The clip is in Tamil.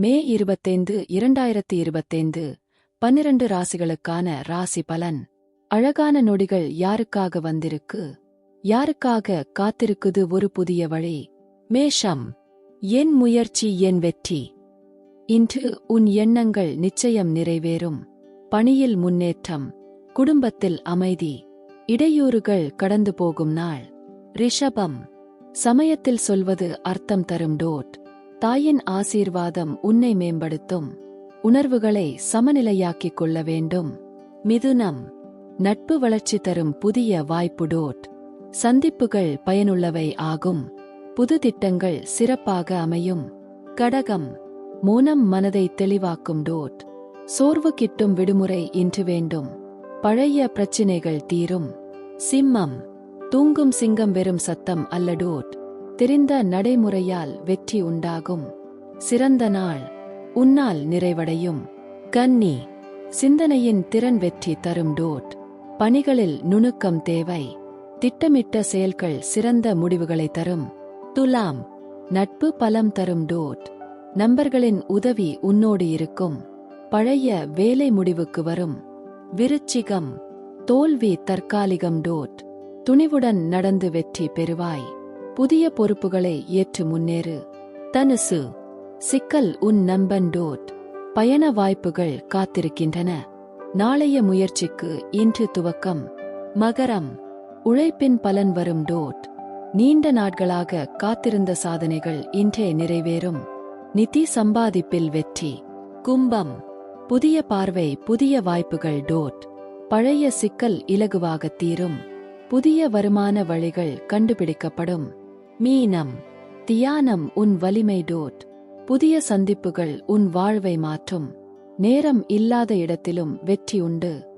மே இருபத்தைந்து இரண்டாயிரத்தி இருபத்தைந்து பன்னிரண்டு ராசிகளுக்கான ராசி பலன். அழகான நொடிகள் யாருக்காக வந்திருக்கு? யாருக்காக காத்திருக்குது ஒரு புதிய வழி? மேஷம் என் முயற்சி என் வெற்றி. இன்று உன் எண்ணங்கள் நிச்சயம் நிறைவேறும். பணியில் முன்னேற்றம் குடும்பத்தில் அமைதி. இடையூறுகள் கடந்து போகும் நாள். ரிஷபம் சமயத்தில் சொல்வது அர்த்தம் தரும் டோட். தாயின் ஆசீர்வாதம் உன்னை மேம்படுத்தும். உணர்வுகளை சமநிலையாக்கிக் கொள்ள வேண்டும். மிதுனம் நட்பு வளர்ச்சி தரும் புதிய வாய்ப்பு டோட் சந்திப்புகள் பயனுள்ளவை ஆகும். புது திட்டங்கள் சிறப்பாக அமையும். கடகம் மோனம் மனதை தெளிவாக்கும் டோட். சோர்வு கிட்டும் விடுமுறை இன்று வேண்டும். பழைய பிரச்சினைகள் தீரும். சிம்மம் தூங்கும் சிங்கம் வெறும் சத்தம் அல்ல டோட். தெரிந்த நடைமுறையால் வெற்றி உண்டாகும். சிறந்த நாள். உன்னால் நிறைவடையும். கன்னி. சிந்தனையின் திறன் வெற்றி தரும் டோட். பணிகளில் நுணுக்கம் தேவை. திட்டமிட்ட செயல்கள் சிறந்த முடிவுகளை தரும். துலாம். நட்பு பலம் தரும் டோட். நண்பர்களின் உதவி உன்னோடு இருக்கும். பழைய வேலை முடிவுக்கு வரும். விருச்சிகம். தோல்வி தற்காலிகம் டோட். துணிவுடன் நடந்து வெற்றி பெறுவாய். புதிய பொறுப்புகளை ஏற்று முன்னேறு. தனுசு சிக்கல் உன் நண்பன் டோட். பயண வாய்ப்புகள் காத்திருக்கின்றன. நாளைய முயற்சிக்கு இன்று துவக்கம். மகரம் உழைப்பின் பலன் வரும் டோட். நீண்ட நாட்களாக காத்திருந்த சாதனைகள் இன்றே நிறைவேறும். நிதி சம்பாதிப்பில் வெற்றி. கும்பம் புதிய பார்வை புதிய வாய்ப்புகள் டோட். பழைய சிக்கல் இலகுவாக தீரும். புதிய வருமான வழிகள் கண்டுபிடிக்கப்படும். மீனம் தியானம் உன் வலிமை டோட். புதிய சந்திப்புகள் உன் வாழ்வை மாற்றும். நேரம் இல்லாத இடத்திலும் வெற்றி உண்டு.